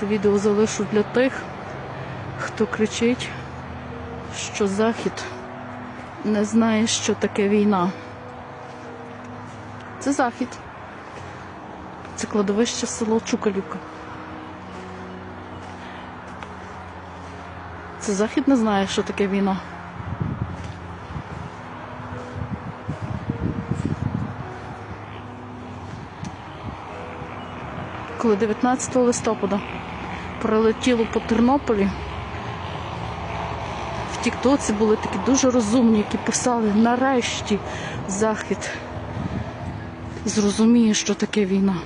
Це відео залишу для тих, хто кричить, що Захід не знає, що таке війна. Це Захід. Це кладовище село Чукалюка. Це Захід не знає, що таке війна. Коли 19 листопада прилетіло по Тернополі, в Тіктоці були такі дуже розумні, які писали нарешті Захід зрозуміє, що таке війна.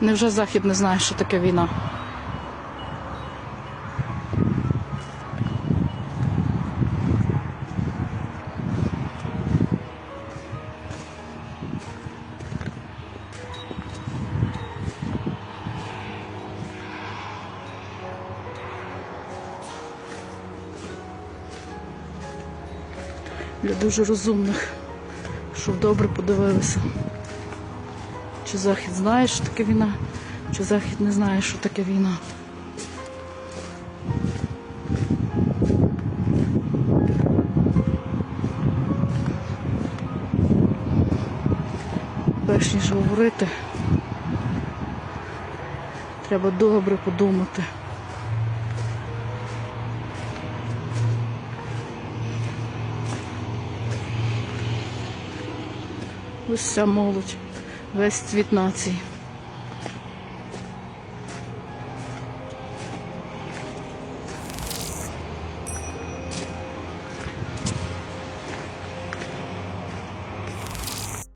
Невже Захід не знає, що таке війна? Для дуже розумних, щоб добре подивилися. Чи Захід знає, що таке війна, чи Захід не знає, що таке війна. Перш ніж говорити, треба добре подумати. Ось ця молодь, весь цвіт нації.